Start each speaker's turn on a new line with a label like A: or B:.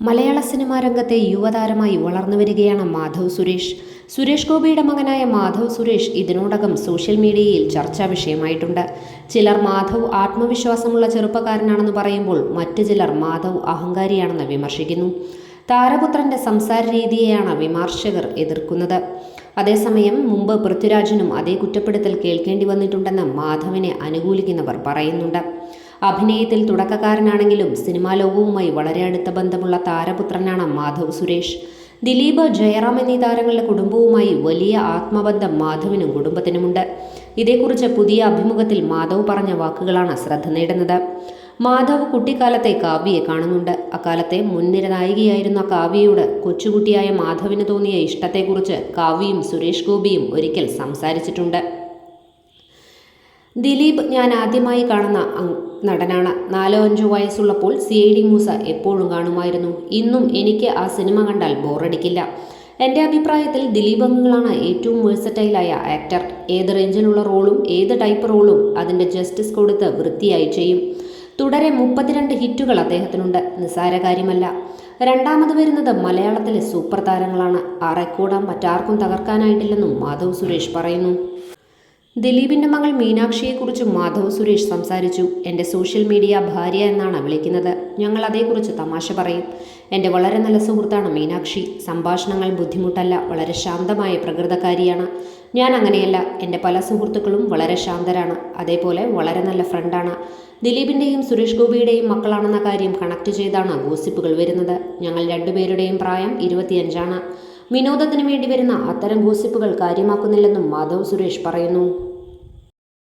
A: മലയാള cinema രംഗത്തെ യുവതാരമായി വളർന്നു വരികയാണ് മാധവ് സുരേഷ്. സുരേഷ് ഗോപിയുടെ മകനായ മാധവ് സുരേഷ് ഇതിനോടകം സോഷ്യൽ മീഡിയയിൽ ചർച്ചാ വിഷയമായിട്ടുണ്ട്. ചിലർ മാധവ് ആത്മവിശ്വാസമുള്ള ചെറുപ്പക്കാരനാണെന്ന് പറയുമ്പോൾ മറ്റു ചിലർ മാധവ് അഹങ്കാരിയാണെന്ന് വിമർശിക്കുന്നു. താരപുത്രന്റെ സംസാര രീതിയെയാണ് വിമർശകർ എതിർക്കുന്നത്. അതേസമയം മുമ്പ് പൃഥ്വിരാജിനും അതേ കുറ്റപ്പെടുത്തൽ കേൾക്കേണ്ടി വന്നിട്ടുണ്ടെന്ന് മാധവിനെ അനുകൂലിക്കുന്നവർ പറയുന്നുണ്ട്. അഭിനയത്തിൽ തുടക്കക്കാരനാണെങ്കിലും സിനിമാ ലോകവുമായി വളരെ അടുത്ത ബന്ധമുള്ള താരപുത്രനാണ് മാധവ് സുരേഷ്. ദിലീപ് ജയറാം എന്നീ താരങ്ങളുടെ കുടുംബവുമായി വലിയ ആത്മബന്ധം മാധവിനും കുടുംബത്തിനുമുണ്ട്. ഇതേക്കുറിച്ച് പുതിയ അഭിമുഖത്തിൽ മാധവ് പറഞ്ഞ വാക്കുകളാണ് ശ്രദ്ധ നേടുന്നത്. മാധവ് കുട്ടിക്കാലത്തെ കാവ്യയെ കാണുന്നുണ്ട്. അക്കാലത്തെ മുൻനിര നായികയായിരുന്ന കാവ്യയോട് കൊച്ചുകുട്ടിയായ മാധവിന് തോന്നിയ ഇഷ്ടത്തെക്കുറിച്ച് കാവ്യയും സുരേഷ് ഗോപിയും ഒരിക്കൽ സംസാരിച്ചിട്ടുണ്ട്. ദിലീപ് ഞാൻ ആദ്യമായി കാണുന്ന നടനാണ്. നാലോ അഞ്ചോ വയസ്സുള്ളപ്പോൾ സി ഐ ഡി മൂസ എപ്പോഴും കാണുമായിരുന്നു. ഇന്നും എനിക്ക് ആ സിനിമ കണ്ടാൽ ബോറടിക്കില്ല. എന്റെ അഭിപ്രായത്തിൽ ദിലീപ് അംഗങ്ങളാണ് ഏറ്റവും വേഴ്സറ്റൈലായ ആക്ടർ ഏത് റേഞ്ചിലുള്ള റോളും ഏത് ടൈപ്പ് റോളും അതിന്റെ ജസ്റ്റിസ് കൊടുത്ത് വൃത്തിയായി ചെയ്യും. തുടരെ മുപ്പത്തിരണ്ട് ഹിറ്റുകൾ അദ്ദേഹത്തിനുണ്ട്. നിസ്സാര കാര്യമല്ല. രണ്ടാമത് വരുന്നത് മലയാളത്തിലെ സൂപ്പർ താരങ്ങളാണ്. ആ റെക്കോർഡ് മറ്റാർക്കും തകർക്കാനായിട്ടില്ലെന്നും മാധവ് സുരേഷ് പറയുന്നു. ദിലീപിന്റെ മകൾ മീനാക്ഷിയെക്കുറിച്ച് മാധവ് സുരേഷ് സംസാരിച്ചു. എന്റെ സോഷ്യൽ മീഡിയ ഭാര്യ എന്നാണ് വിളിക്കുന്നത്. ഞങ്ങൾ അതേക്കുറിച്ച് തമാശ പറയും. എന്റെ വളരെ നല്ല സുഹൃത്താണ് മീനാക്ഷി. സംഭാഷണങ്ങൾ ബുദ്ധിമുട്ടല്ല വളരെ ശാന്തമായ പ്രകൃതക്കാരിയാണ്. ഞാൻ അങ്ങനെയല്ല. എന്റെ പല സുഹൃത്തുക്കളും വളരെ ശാന്തരാണ്. അതേപോലെ വളരെ നല്ല ഫ്രണ്ടാണ്. ദിലീപിന്റെയും സുരേഷ് ഗോപിയുടെയും മക്കളാണെന്ന കാര്യം കണക്ട് ചെയ്താണ് ഗോസിപ്പുകൾ വരുന്നത്. ഞങ്ങൾ രണ്ടുപേരുടെയും പ്രായം ഇരുപത്തിയഞ്ചാണ്. വിനോദത്തിന് വേണ്ടി വരുന്ന അത്തരം ഗോസിപ്പുകൾ കാര്യമാക്കുന്നില്ലെന്നും മാധവ് സുരേഷ് പറയുന്നു.